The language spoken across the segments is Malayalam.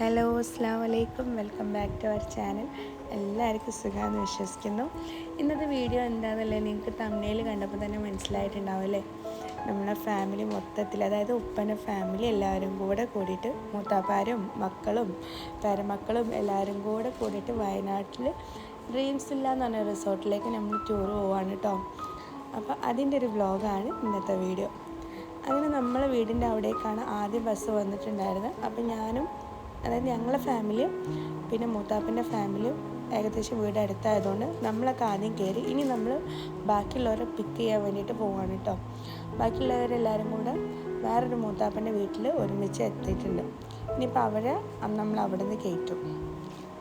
ഹലോ അസ്സാം വലൈക്കും welcome back to our channel. എല്ലാവർക്കും സുഖമെന്ന് വിശ്വസിക്കുന്നു. ഇന്നത്തെ വീഡിയോ എന്താണെന്നല്ലേ നിങ്ങൾക്ക് തമിഴിൽ കണ്ടപ്പോൾ തന്നെ മനസ്സിലായിട്ടുണ്ടാവും അല്ലേ? നമ്മുടെ ഫാമിലി മൊത്തത്തിൽ അതായത് ഉപ്പന്റെ ഫാമിലി എല്ലാവരും കൂടെ കൂടിയിട്ട് മൂത്താപ്പാരും മക്കളും പേരമക്കളും എല്ലാവരും കൂടെ കൂടിയിട്ട് വയനാട്ടിൽ ഡ്രീംസ് ഇല്ല എന്ന് പറഞ്ഞ റിസോർട്ടിലേക്ക് നമ്മൾ ടൂർ പോവാണ് കേട്ടോ അപ്പോൾ അതിന്റെ ഒരു വ്ലോഗാണ് ഇന്നത്തെ വീഡിയോ അങ്ങനെ നമ്മളെ വീടിന്റെ അവിടേക്കാണ് ആദ്യം ബസ് വന്നിട്ടുണ്ടായിരുന്നത്. അപ്പോൾ ഞാനും അതായത് ഞങ്ങളുടെ ഫാമിലിയും പിന്നെ മൂത്താപ്പന്റെ ഫാമിലിയും ഏകദേശം വീട് അടുത്തായതുകൊണ്ട് നമ്മളൊക്കെ ആദ്യം കയറി ഇനി നമ്മൾ ബാക്കിയുള്ളവരെ പിക്ക് ചെയ്യാൻ വേണ്ടിയിട്ട് പോവാണ് കേട്ടോ ബാക്കിയുള്ളവരെല്ലാവരും കൂടെ വേറൊരു മൂത്താപ്പന്റെ വീട്ടിൽ ഒരുമിച്ച് എത്തിയിട്ടുണ്ട്. ഇനിയിപ്പോൾ അവരെ നമ്മൾ അവിടെ നിന്ന് കയറ്റും.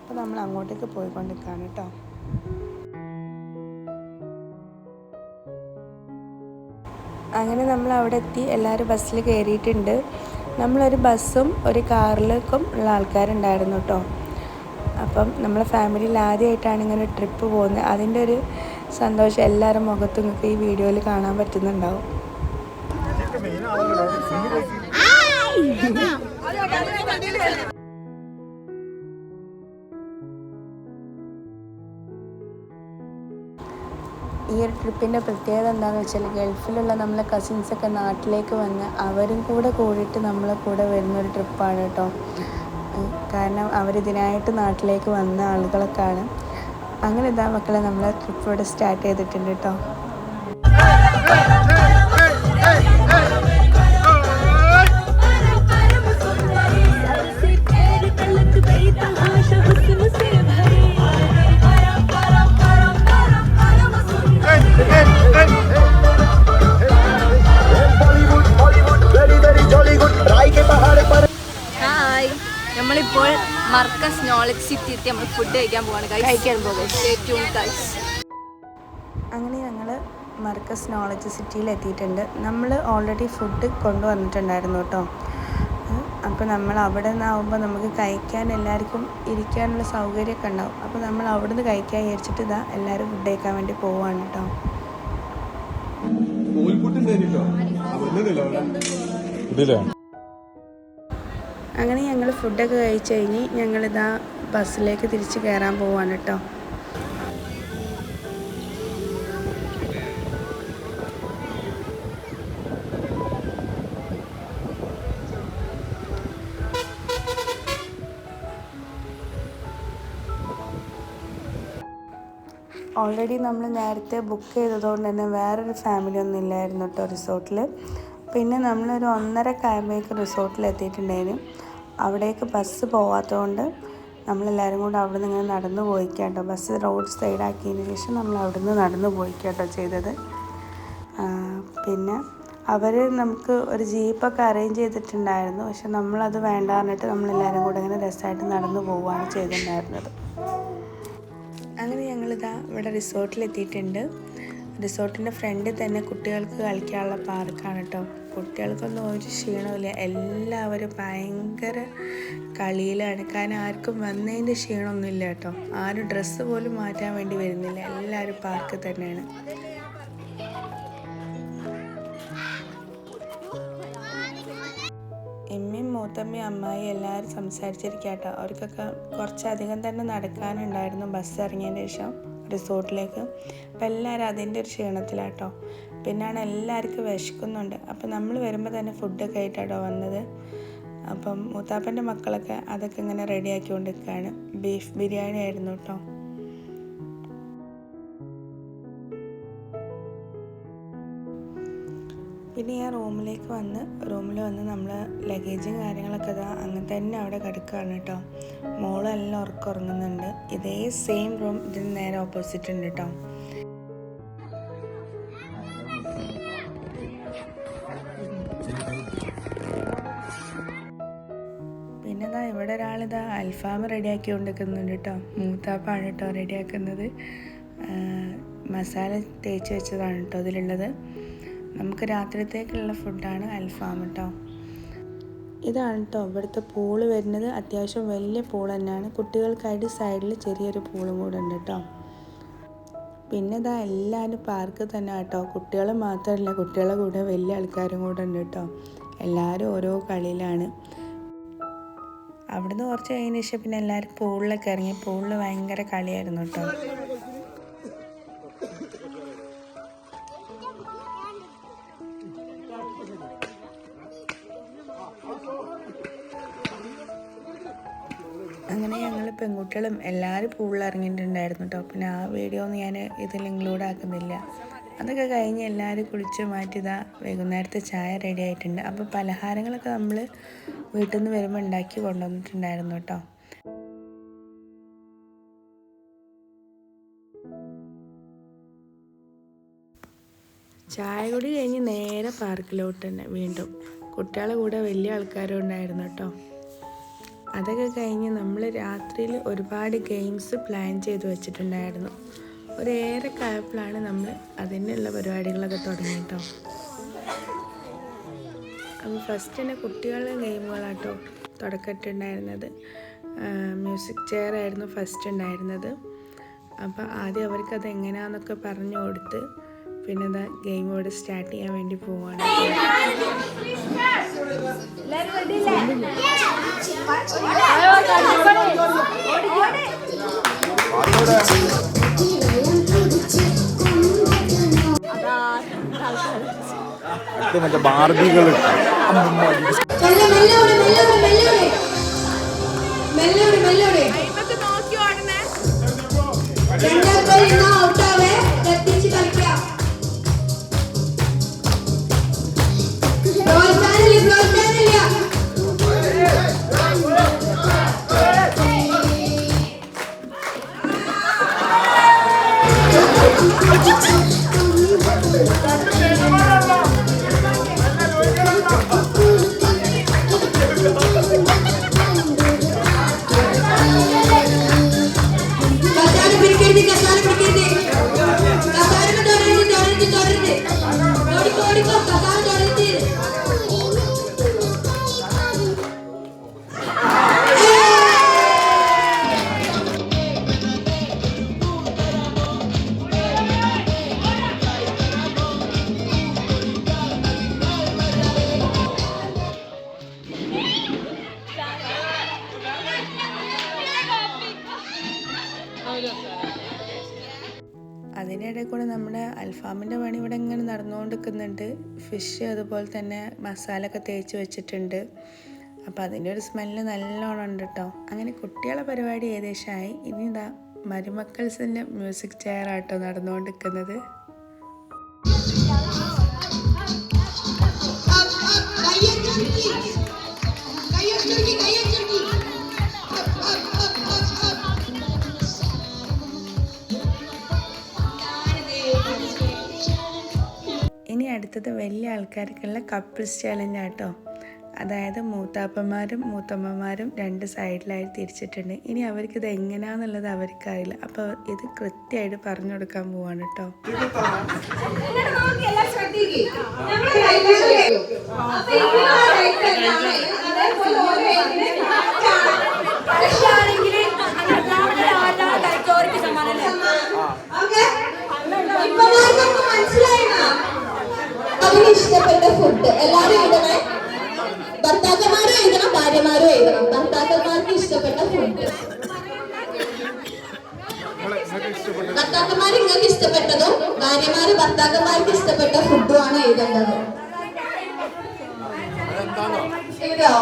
അപ്പോൾ നമ്മൾ അങ്ങോട്ടേക്ക് പോയിക്കൊണ്ടിരിക്കുകയാണ് കേട്ടോ അങ്ങനെ നമ്മൾ അവിടെ എത്തി. എല്ലാവരും ബസ്സിൽ കയറിയിട്ടുണ്ട്. നമ്മളൊരു ബസ്സും ഒരു കാറിലേക്കും ഉള്ള ആൾക്കാരുണ്ടായിരുന്നു കേട്ടോ. അപ്പം നമ്മളെ ഫാമിലിയിൽ ആദ്യമായിട്ടാണ് ഇങ്ങനെ ട്രിപ്പ് പോകുന്നത്. അതിന്റെ ഒരു സന്തോഷം എല്ലാവരും മുഖത്തും നിങ്ങൾക്ക് ഈ വീഡിയോയിൽ കാണാൻ പറ്റുന്നുണ്ടാവും. ഈ ഒരു ട്രിപ്പിന്റെ പ്രത്യേകത എന്താണെന്ന് വെച്ചാൽ ഗൾഫിലുള്ള നമ്മളെ കസിൻസൊക്കെ നാട്ടിലേക്ക് വന്ന് അവരും കൂടെ കൂടിയിട്ട് നമ്മളെ കൂടെ വരുന്നൊരു ട്രിപ്പാണ് കേട്ടോ കാരണം അവരിതിനായിട്ട് നാട്ടിലേക്ക് വന്ന ആളുകളൊക്കെയാണ്. അങ്ങനെ ഇതാ മക്കളെ നമ്മളെ ട്രിപ്പ് ഇവിടെ സ്റ്റാർട്ട് ചെയ്തിട്ടുണ്ട് കേട്ടോ ഫുഡ് കഴിക്കാൻ പോവാണ് കഴിക്കാൻ അങ്ങനെ ഞങ്ങൾ മർക്കസ് നോളജ് സിറ്റിയിൽ എത്തിയിട്ടുണ്ട് നമ്മൾ ഓൾറെഡി ഫുഡ് കൊണ്ടുവന്നിട്ടുണ്ടായിരുന്നു കേട്ടോ അപ്പോൾ നമ്മൾ അവിടെ നിന്നാവുമ്പോൾ നമുക്ക് കഴിക്കാൻ എല്ലാവർക്കും ഇരിക്കാനുള്ള സൗകര്യമൊക്കെ ഉണ്ടാവും. അപ്പോൾ നമ്മൾ അവിടെ നിന്ന് കഴിക്കാൻ വിചാരിച്ചിട്ട് ഇതാ എല്ലാവരും ഫുഡ് കഴിക്കാൻ വേണ്ടി പോവാണ് കേട്ടോ അങ്ങനെ ഞങ്ങൾ ഫുഡൊക്കെ കഴിച്ച് കഴിഞ്ഞ് ഞങ്ങളിതാ ബസ്സിലേക്ക് തിരിച്ച് കയറാൻ പോവാണ് കേട്ടോ ഓൾറെഡി നമ്മൾ നേരത്തെ ബുക്ക് ചെയ്തതുകൊണ്ട് തന്നെ വേറൊരു ഫാമിലി ഒന്നും ഇല്ലായിരുന്നു കേട്ടോ റിസോർട്ടിൽ പിന്നെ നമ്മളൊരു ഒന്നര കായമ്പേക്ക് റിസോർട്ടിൽ എത്തിയിട്ടുണ്ടായിരുന്നു. അവിടേക്ക് ബസ് പോവാത്തതുകൊണ്ട് നമ്മളെല്ലാവരും കൂടെ അവിടെ നിന്ന് ഇങ്ങനെ നടന്നു പോയിക്കാട്ടോ. ബസ് റോഡ് സൈഡാക്കിയതിന് ശേഷം നമ്മൾ അവിടെ നിന്ന് നടന്നു പോയിക്കാട്ടോ ചെയ്തത്. പിന്നെ അവർ നമുക്ക് ഒരു ജീപ്പൊക്കെ അറേഞ്ച് ചെയ്തിട്ടുണ്ടായിരുന്നു. പക്ഷെ നമ്മളത് വേണ്ട പറഞ്ഞിട്ട് നമ്മളെല്ലാവരും കൂടെ ഇങ്ങനെ രസമായിട്ട് നടന്നു പോവുകയാണ് ചെയ്തിട്ടുണ്ടായിരുന്നത്. അങ്ങനെ ഞങ്ങളിതാ ഇവിടെ റിസോർട്ടിൽ എത്തിയിട്ടുണ്ട് റിസോർട്ടിന്റെ ഫ്രണ്ടിൽ തന്നെ കുട്ടികൾക്ക് കളിക്കാനുള്ള പാർക്കാണ് കേട്ടോ. കുട്ടികൾക്കൊന്നും ഒരു ക്ഷീണമില്ല എല്ലാവരും ഭയങ്കര കളിയിലാണ്. കാരണം ആർക്കും വന്നതിന്റെ ക്ഷീണമൊന്നുമില്ല കേട്ടോ. ആരും ഡ്രസ്സ് പോലും മാറ്റാൻ വേണ്ടി വരുന്നില്ല. എല്ലാവരും പാർക്കിൽ തന്നെയാണ്. എമ്മയും മൂത്തമ്മയും അമ്മായി എല്ലാവരും സംസാരിച്ചിരിക്കാട്ടോ അവർക്കൊക്കെ കുറച്ചധികം തന്നെ നടക്കാനുണ്ടായിരുന്നു ബസ് ഇറങ്ങിയതിന് ശേഷം റിസോർട്ടിലേക്ക്. അപ്പം എല്ലാവരും അതിന്റെ ഒരു ക്ഷീണത്തിലാട്ടോ. പിന്നാണ് എല്ലാവർക്കും വിശക്കുന്നുണ്ട്. അപ്പം നമ്മൾ വരുമ്പോൾ തന്നെ ഫുഡൊക്കെ ആയിട്ടാട്ടോ വന്നത്. അപ്പം മൂത്താപ്പന്റെ മക്കളൊക്കെ അതൊക്കെ ഇങ്ങനെ റെഡിയാക്കി ആക്കിക്കൊണ്ടിരിക്കുകയാണ് ബീഫ് ബിരിയാണി ആയിരുന്നു കേട്ടോ. പിന്നെ ഞാൻ റൂമിലേക്ക് വന്ന് റൂമിൽ വന്ന് നമ്മൾ ലഗേജും കാര്യങ്ങളൊക്കെ ഇതാ അങ്ങനെ തന്നെ അവിടെ കിടക്കുകയാണ് കേട്ടോ. മോളെല്ലാം ഉറക്കം ഉറങ്ങുന്നുണ്ട്. ഇതേ സെയിം റൂം ഇതിന് നേരെ ഓപ്പോസിറ്റ് ഉണ്ട് കേട്ടോ. ഇവിടെ ഒരാളിതാ അൽഫാം റെഡിയാക്കി കൊണ്ടിരിക്കുന്നുണ്ട് കേട്ടോ. മൂത്താപ്പാണ് കേട്ടോ റെഡിയാക്കുന്നത്. മസാല തേച്ച് വെച്ചതാണ് കേട്ടോ അതിലുള്ളത്. നമുക്ക് രാത്രിത്തേക്കുള്ള ഫുഡാണ് അൽഫാം കേട്ടോ. ഇതാണ് കേട്ടോ ഇവിടുത്തെ പൂൾ വരുന്നത്. അത്യാവശ്യം വലിയ പൂൾ തന്നെയാണ്. കുട്ടികൾക്കായിട്ട് സൈഡിൽ ചെറിയൊരു പൂളും കൂടെ ഉണ്ട് കേട്ടോ. പിന്നെ ഇതാ എല്ലാവരും പാർക്ക് തന്നെ കേട്ടോ. കുട്ടികൾ മാത്രമല്ല കുട്ടികളെ കൂടെ വലിയ ആൾക്കാരും കൂടെ ഉണ്ട് കേട്ടോ. എല്ലാവരും ഓരോ കളിയിലാണ്. അവിടുന്ന് കുറച്ച് കഴിഞ്ഞ ശേഷം പിന്നെ എല്ലാവരും പൂളിലൊക്കെ ഇറങ്ങി. പൂളിൽ ഭയങ്കര കളിയായിരുന്നു കേട്ടോ. അങ്ങനെ ഞങ്ങൾ പെൺകുട്ടികളും എല്ലാവരും പൂളിൽ ഇറങ്ങിയിട്ടുണ്ടായിരുന്നു കേട്ടോ. പിന്നെ ആ വീഡിയോ ഒന്നും ഞാൻ ഇതിൽ ഇൻക്ലൂഡ് ആക്കുന്നില്ല. അതൊക്കെ കഴിഞ്ഞ് എല്ലാവരും കുളിച്ച് മാറ്റിയതാ വൈകുന്നേരത്തെ ചായ റെഡി ആയിട്ടുണ്ട്. അപ്പോൾ പലഹാരങ്ങളൊക്കെ നമ്മൾ വീട്ടിൽ നിന്ന് വരുമ്പോൾ ഉണ്ടാക്കി കൊണ്ടുവന്നിട്ടുണ്ടായിരുന്നു കേട്ടോ. ചായ കുടി കഴിഞ്ഞ് നേരെ പാർക്കിലോട്ട് തന്നെ വീണ്ടും. കുട്ടികളെ കൂടെ വലിയ ആൾക്കാരും ഉണ്ടായിരുന്നു കേട്ടോ. അതൊക്കെ കഴിഞ്ഞ് നമ്മൾ രാത്രിയിൽ ഒരുപാട് ഗെയിംസ് പ്ലാൻ ചെയ്ത് വെച്ചിട്ടുണ്ടായിരുന്നു. ഒരേറെ കായപ്പോഴാണ് നമ്മൾ അതിനുള്ള പരിപാടികളൊക്കെ തുടങ്ങി കേട്ടോ അപ്പോൾ ഫസ്റ്റ് തന്നെ കുട്ടികളുടെ ഗെയിമുകളാട്ടോ തുടക്കട്ടുണ്ടായിരുന്നത് മ്യൂസിക് ചെയർ ആയിരുന്നു ഫസ്റ്റ് ഉണ്ടായിരുന്നത്. അപ്പോൾ ആദ്യം അവർക്കത് എങ്ങനെയാണെന്നൊക്കെ പറഞ്ഞു കൊടുത്ത് പിന്നെ ഇതാ ഗെയിം ഇവിടെ സ്റ്റാർട്ട് ചെയ്യാൻ വേണ്ടി പോവുകയാണ് മെല്ലെ മറ്റേ ബാർബികൾ ഓടി രണ്ടാൾക്കാർ ഇന്ന് ഔട്ടാവേ. ഫിഷ് അതുപോലെ തന്നെ മസാല ഒക്കെ തേച്ച് വെച്ചിട്ടുണ്ട്. അപ്പോൾ അതിന്റെ ഒരു സ്മെല്ല് നല്ലോണം ഉണ്ട് കേട്ടോ അങ്ങനെ കുട്ടികളെ പരിപാടി ഏകദേശമായി ഇനി ഇതാ മരുമക്കൾസിന്റെ മ്യൂസിക് ചെയർ ആട്ടോ നടന്നുകൊണ്ടിരിക്കുന്നത്. അടുത്തത് വലിയ ആൾക്കാർക്കുള്ള കപ്പിൾസ് ചാലഞ്ച് ആട്ടോ. അതായത് മൂത്താപ്പന്മാരും മൂത്തമ്മമാരും രണ്ട് സൈഡിലായി തിരിച്ചിട്ടുണ്ട്. ഇനി അവർക്ക് ഇത് എങ്ങനെയാണെന്നുള്ളത് അവർക്കറിയില്ല. അപ്പോൾ ഇത് കൃത്യമായിട്ട് പറഞ്ഞു കൊടുക്കാൻ പോവാണ് കേട്ടോ അതിന് ഇഷ്ടപ്പെട്ട ഫുഡ് എല്ലാരും എഴുതണേ. ഭർത്താക്കന്മാരും എഴുതണം ഭാര്യമാരും എഴുതണം. ഭർത്താക്കന്മാർക്ക് ഇഷ്ടപ്പെട്ട ഫുഡ് ഭർത്താക്കന്മാർ നിങ്ങൾക്ക് ഇഷ്ടപ്പെട്ടതും ഭാര്യമാര് ഭർത്താക്കന്മാർക്ക് ഇഷ്ടപ്പെട്ട ഫുഡുമാണ് എഴുതേണ്ടത്. എഴുതോ?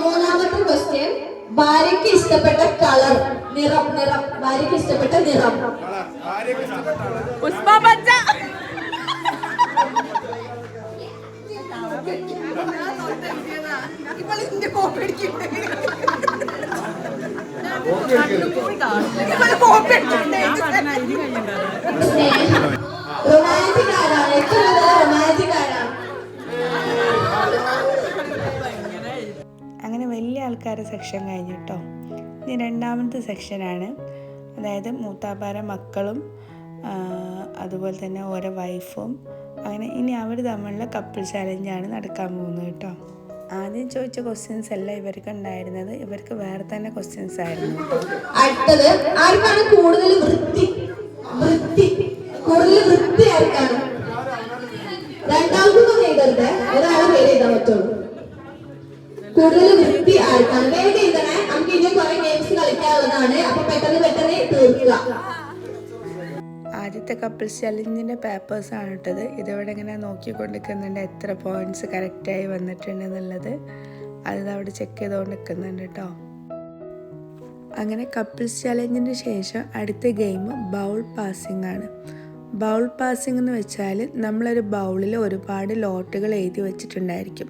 മൂന്നാമത്തെ ക്വസ്റ്റ്യൻ ഭാര്യയ്ക്ക് ഇഷ്ടപ്പെട്ട കളർ നിറം നിറം. ഭാര്യക്ക് ഇഷ്ടപ്പെട്ട നിറം. പുഷ്പ പച്ച. റൊമാന്റിക് ആരാണ് ഏറ്റവും കൂടുതൽ റൊമാന്റിക് ആരാണ് അങ്ങനെ വലിയ ആൾക്കാരെ സെക്ഷൻ കഴിഞ്ഞു കേട്ടോ ഇനി രണ്ടാമത്തെ സെക്ഷനാണ് അതായത് മൂത്താപ്പാര മക്കളും അതുപോലെ തന്നെ ഓരോ വൈഫും അങ്ങനെ ഇനി അവർ തമ്മിലുള്ള കപ്പിൾ ചാലഞ്ചാണ് നടക്കാൻ പോകുന്നത് കേട്ടോ. ആദ്യം ചോദിച്ച ക്വസ്റ്റ്യൻസ് അല്ല ഇവർക്ക് ഉണ്ടായിരുന്നത്. ഇവർക്ക് വേറെ തന്നെ ക്വസ്റ്റ്യൻസ് ആയിരുന്നു. അടുത്തത് ആർക്കാണ് കൂടുതൽ വൃത്തി? വൃത്തി. ആർക്കാണ്? കൂടുതൽ നമുക്ക് ഇനി കുറെ ഗെയിംസ് കളിക്കാനുള്ളതാണ് അപ്പൊ പെട്ടെന്ന് പെട്ടെന്ന് തീർക്കുക. ആദ്യത്തെ കപ്പിൾസ് ചലഞ്ചിന്റെ ആണ് ഇട്ടത്. ഇതിവിടെ ഇങ്ങനെ നോക്കിക്കൊണ്ടിരിക്കുന്നുണ്ട് എത്ര പോയിന്റ്സ് കറക്റ്റായി വന്നിട്ടുണ്ടെന്നുള്ളത് അത് അവിടെ ചെക്ക് ചെയ്തുകൊണ്ട് നിൽക്കുന്നുണ്ട് കേട്ടോ അങ്ങനെ കപ്പിൾസ് ചലഞ്ചിന് ശേഷം അടുത്ത ഗെയിം ബൗൾ പാസിംഗ് ആണ്. ബൗൾ പാസിംഗ് എന്ന് വെച്ചാൽ നമ്മളൊരു ബൗളിൽ ഒരുപാട് ലോട്ടുകൾ എഴുതി വെച്ചിട്ടുണ്ടായിരിക്കും.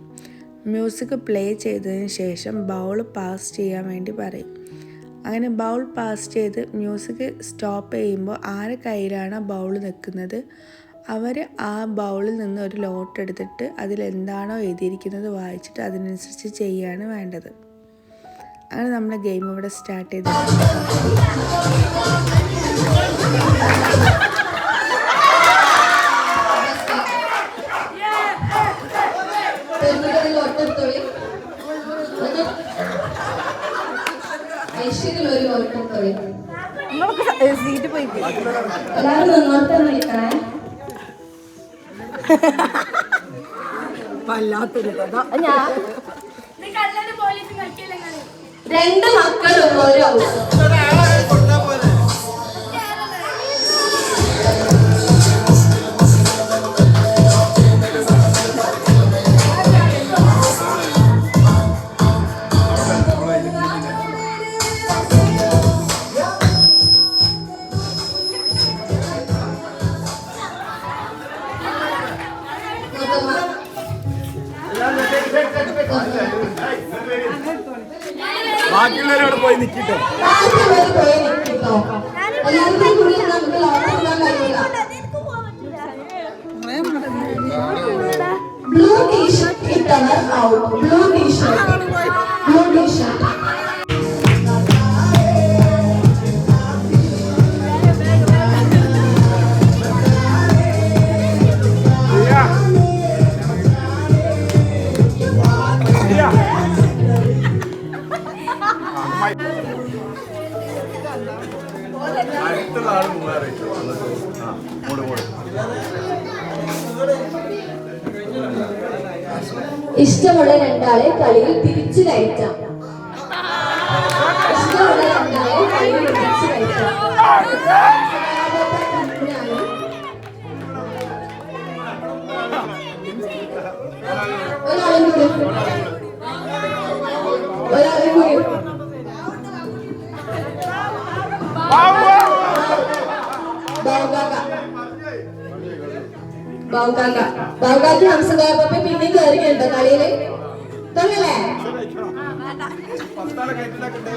മ്യൂസിക് പ്ലേ ചെയ്തതിന് ശേഷം ബൗൾ പാസ് ചെയ്യാൻ വേണ്ടി പറയും. അങ്ങനെ ബൗൾ പാസ് ചെയ്ത് മ്യൂസിക് സ്റ്റോപ്പ് ചെയ്യുമ്പോൾ ആരെ കയ്യിലാണ് ബൗൾ നിൽക്കുന്നത്? അവർ ആ ബൗളിൽ നിന്ന് ഒരു ലോട്ട് എടുത്തിട്ട് അതിലെന്താണോ എഴുതിയിരിക്കുന്നത് വായിച്ചിട്ട് അതിനനുസരിച്ച് ചെയ്യാണ് വേണ്ടത്. അങ്ങനെ നമ്മുടെ ഗെയിം ഇവിടെ സ്റ്റാർട്ട് ചെയ്തു. ഒരു സീറ്റ് പോയി എല്ലാവരും ഞാൻ രണ്ട് മക്കളും ഒരു ലോട്ടറി ഇടാൻ കഴിയില്ല blue T-shirt ഇട്ടവർ out blue T-shirt blue T-shirt ആൾ ഇഷ്ടമുള്ള രണ്ടാളെ കളിയിൽ തിരിച്ചു കയറ്റാം. ഒരാളും കൂടി ഒരാളും കൂടി ബാവുകാക്ക ബാവുകാക്ക് ഹംസകാപ്പ പിന്നെയും കയറിയുണ്ടോ കളിയില് തൊങ്ങല്ലേ പത്താളെ കയറ്റിലാക്കട്ടെ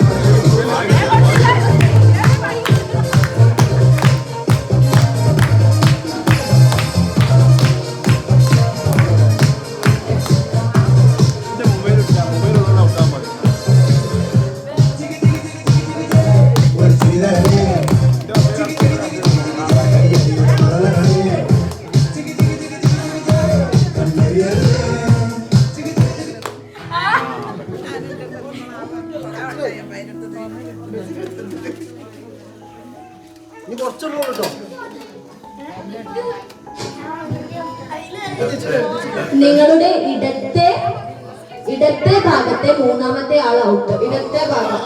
ഇനി കുറച്ചുള്ളൂ കേട്ടോ. നിങ്ങളുടെ ഇടത്തെ ഇടത്തെ ഭാഗത്തെ മൂന്നാമത്തെ ആൾ ഔട്ട് ഇടത്തെ ഭാഗം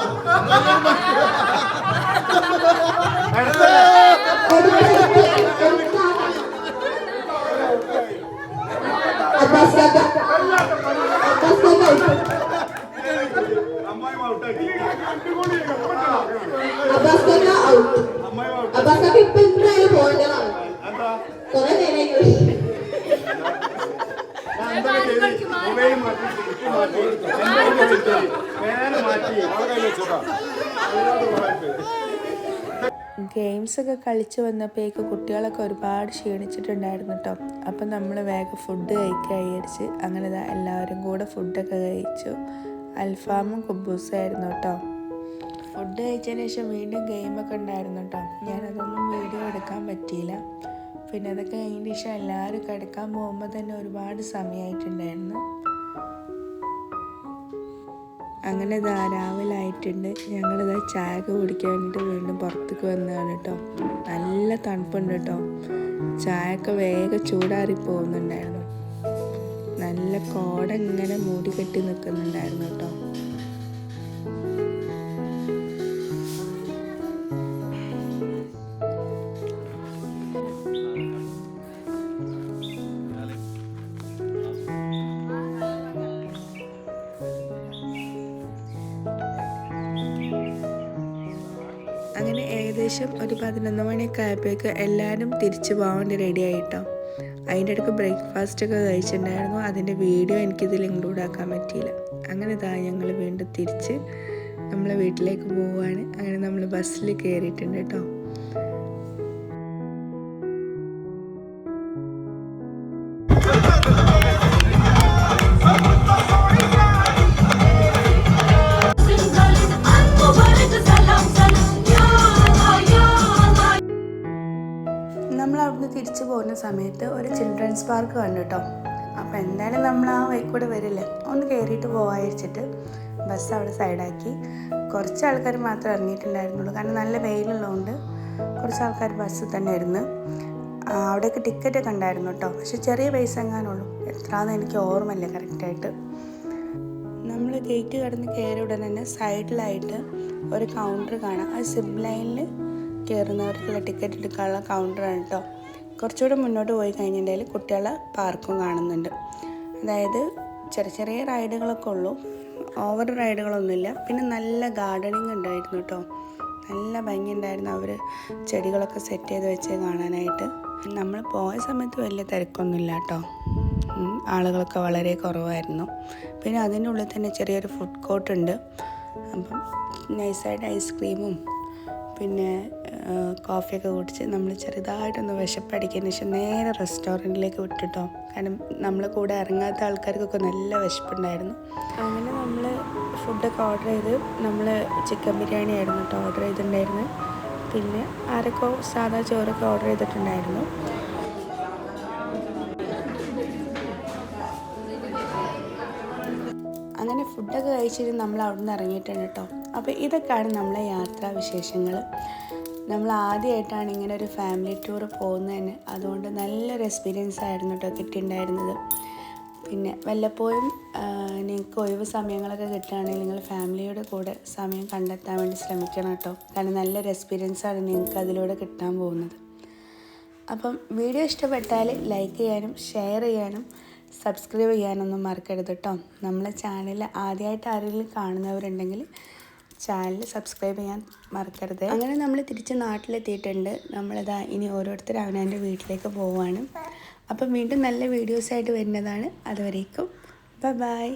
അബ്ബാസ് കാക്ക out. അമ്മായി ഔട്ടാക്കി അബ്ബാസ് കാക്ക ഔട്ട് അമ്മായി ഔട്ട് അബ്ബാസ് ഇപ്പൊ എന്തായാലും പോകേണ്ടതാണ് കൊറേ കുറെ നേരം കളി മൊബൈൽ മാറ്റി സ്വിച്ച് മാറ്റി എന്റെ വെച്ചിട്ട് ഫാന് മാറ്റി ആളെ കയ്യിൽ വെച്ചോട്ടാ ഗെയിംസ് ഒക്കെ കളിച്ച് വന്നപ്പോഴേക്ക് കുട്ടികളൊക്കെ ഒരുപാട് ക്ഷീണിച്ചിട്ടുണ്ടായിരുന്നു കേട്ടോ അപ്പം നമ്മൾ വേഗം ഫുഡ് കഴിക്കാൻ വിചാരിച്ച് അങ്ങനെ ദാ എല്ലാവരും കൂടെ ഫുഡൊക്കെ കഴിച്ചു. അൽഫാമും കുബൂസായിരുന്നു കേട്ടോ ഫുഡ് കഴിച്ചതിന് ശേഷം വീണ്ടും ഗെയിമൊക്കെ ഉണ്ടായിരുന്നു കേട്ടോ ഞാനതൊന്നും വീഡിയോ എടുക്കാൻ പറ്റിയില്ല. പിന്നെ അതൊക്കെ കഴിഞ്ഞ ശേഷം എല്ലാവരും കിടക്കാൻ പോകുമ്പോൾ തന്നെ ഒരുപാട് സമയമായിട്ടുണ്ടായിരുന്നു അങ്ങനെ ധാരാവിലായിട്ടുണ്ട് ഞങ്ങളിത് ചായ ഒക്കെ കുടിക്കാൻ വേണ്ടിയിട്ട് വീണ്ടും പുറത്തേക്ക് വന്നതാണ് കേട്ടോ നല്ല തണുപ്പുണ്ട് കേട്ടോ ചായയൊക്കെ വേഗം ചൂടാറി പോകുന്നുണ്ടായിരുന്നു. നല്ല കോട ഇങ്ങനെ മൂടി കെട്ടി നിൽക്കുന്നുണ്ടായിരുന്നു കേട്ടോ ഏകദേശം ഒരു പതിനൊന്ന് മണിയൊക്കെ ആയപ്പോഴേക്ക് എല്ലാവരും തിരിച്ചു പോകാൻ റെഡി ആയിട്ടോ. അതിന്റെ ഇടയ്ക്ക് ബ്രേക്ക്ഫാസ്റ്റ് ഒക്കെ കഴിച്ചിട്ടുണ്ടായിരുന്നു. അതിന്റെ വീഡിയോ എനിക്കിതിൽ ഇൻക്ലൂഡ് ആക്കാൻ പറ്റിയില്ല. അങ്ങനെ ഇതാ ഞങ്ങൾ വീണ്ടും തിരിച്ച് നമ്മളെ വീട്ടിലേക്ക് പോവുകയാണ്. അങ്ങനെ നമ്മൾ ബസ്സിൽ കയറിയിട്ടുണ്ട് കേട്ടോ. പോകുന്ന സമയത്ത് ഒരു ചിൽഡ്രൻസ് പാർക്ക് കണ്ടു കേട്ടോ അപ്പോൾ എന്തായാലും നമ്മൾ ആ വൈക്കൂടെ കൂടെ വരില്ലേ? ഒന്ന് കയറിയിട്ട് പോവാച്ചിട്ട് ബസ് അവിടെ സൈഡാക്കി കുറച്ച് ആൾക്കാർ മാത്രമേ ഇറങ്ങിയിട്ടുണ്ടായിരുന്നുള്ളൂ. കാരണം നല്ല വെയിലുള്ളതുകൊണ്ട് കുറച്ച് ആൾക്കാർ ബസ്സിൽ തന്നെ ഇരുന്ന് അവിടെയൊക്കെ ടിക്കറ്റ് ഒക്കെ ഉണ്ടായിരുന്നു കേട്ടോ പക്ഷെ ചെറിയ പൈസ എങ്ങാനുള്ളൂ എത്രയാണെന്ന് എനിക്ക് ഓർമ്മയില്ല കറക്റ്റായിട്ട് നമ്മൾ ഗേറ്റ് കടന്ന് കയറി ഉടനെ തന്നെ സൈഡിലായിട്ട് ഒരു കൗണ്ടർ കാണാം. ആ സിബ് ലൈനിൽ കയറുന്നവർക്കുള്ള ടിക്കറ്റ് എടുക്കാനുള്ള കൗണ്ടറാണ് കേട്ടോ കുറച്ചുകൂടെ മുന്നോട്ട് പോയി കഴിഞ്ഞിട്ടുണ്ടെങ്കിൽ കുട്ടികളെ പാർക്കും കാണുന്നുണ്ട്. അതായത് ചെറിയ ചെറിയ റൈഡുകളൊക്കെ ഉള്ളൂ. ഓവർ റൈഡുകളൊന്നുമില്ല. പിന്നെ നല്ല ഗാർഡനിങ് ഉണ്ടായിരുന്നു കേട്ടോ. നല്ല ഭംഗിയുണ്ടായിരുന്നു. അവർ ചെടികളൊക്കെ സെറ്റ് ചെയ്ത് വെച്ച് കാണാനായിട്ട്. നമ്മൾ പോയ സമയത്ത് വലിയ തിരക്കൊന്നുമില്ല കേട്ടോ. ആളുകളൊക്കെ വളരെ കുറവായിരുന്നു. പിന്നെ അതിന്റെ ഉള്ളിൽ തന്നെ ചെറിയൊരു ഫുഡ് കോർട്ട് ഉണ്ട്. അപ്പം നൈസായിട്ട് ഐസ്ക്രീമും പിന്നെ കോഫിയൊക്കെ കുടിച്ച് നമ്മൾ ചെറുതായിട്ടൊന്ന് വിശപ്പടിക്കുന്ന ശേഷം നേരെ റെസ്റ്റോറന്റിലേക്ക് വിട്ടിട്ടോ. കാരണം നമ്മളെ കൂടെ ഇറങ്ങാത്ത ആൾക്കാർക്കൊക്കെ നല്ല വിശപ്പുണ്ടായിരുന്നു. അങ്ങനെ നമ്മൾ ഫുഡൊക്കെ ഓർഡർ ചെയ്ത് നമ്മൾ ചിക്കൻ ബിരിയാണി ആയിരുന്നു കേട്ടോ ഓർഡർ ചെയ്തിട്ടുണ്ടായിരുന്നു. പിന്നെ ആരൊക്കെ സാധാ ചോറൊക്കെ ഓർഡർ ചെയ്തിട്ടുണ്ടായിരുന്നു. അങ്ങനെ ഫുഡൊക്കെ കഴിച്ചിട്ട് നമ്മൾ അവിടെ നിന്ന് ഇറങ്ങിയിട്ടുണ്ട് കേട്ടോ അപ്പോൾ ഇതൊക്കെയാണ് നമ്മളെ യാത്രാ വിശേഷങ്ങൾ നമ്മൾ ആദ്യമായിട്ടാണ് ഇങ്ങനെ ഒരു ഫാമിലി ടൂർ പോകുന്നതിന്. അതുകൊണ്ട് നല്ലൊരു എക്സ്പീരിയൻസ് ആയിരുന്നു കേട്ടോ കിട്ടിയിട്ടുണ്ടായിരുന്നത് പിന്നെ വല്ലപ്പോഴും നിങ്ങൾക്ക് ഒഴിവ് സമയങ്ങളൊക്കെ കിട്ടുകയാണെങ്കിൽ നിങ്ങൾ ഫാമിലിയുടെ കൂടെ സമയം കണ്ടെത്താൻ വേണ്ടി ശ്രമിക്കണം കേട്ടോ കാരണം നല്ലൊരു എക്സ്പീരിയൻസ് ആണ് നിങ്ങൾക്ക് അതിലൂടെ കിട്ടാൻ പോകുന്നത്. അപ്പം വീഡിയോ ഇഷ്ടപ്പെട്ടാൽ ലൈക്ക് ചെയ്യാനും ഷെയർ ചെയ്യാനും സബ്സ്ക്രൈബ് ചെയ്യാനൊന്നും മറക്കരുത് കേട്ടോ നമ്മളെ ചാനൽ ആദ്യമായിട്ട് ആരെങ്കിലും കാണുന്നവരുണ്ടെങ്കിൽ ചാനൽ സബ്സ്ക്രൈബ് ചെയ്യാൻ മറക്കരുത്. അങ്ങനെ നമ്മൾ തിരിച്ച് നാട്ടിലെത്തിയിട്ടുണ്ട്. നമ്മളിതാ ഇനി ഓരോരുത്തർ അവനവന്റെ വീട്ടിലേക്ക് പോവുകയാണ് അപ്പം വീണ്ടും നല്ല വീഡിയോസായിട്ട് വരുന്നതാണ്. അതുവരേക്കും. Bye bye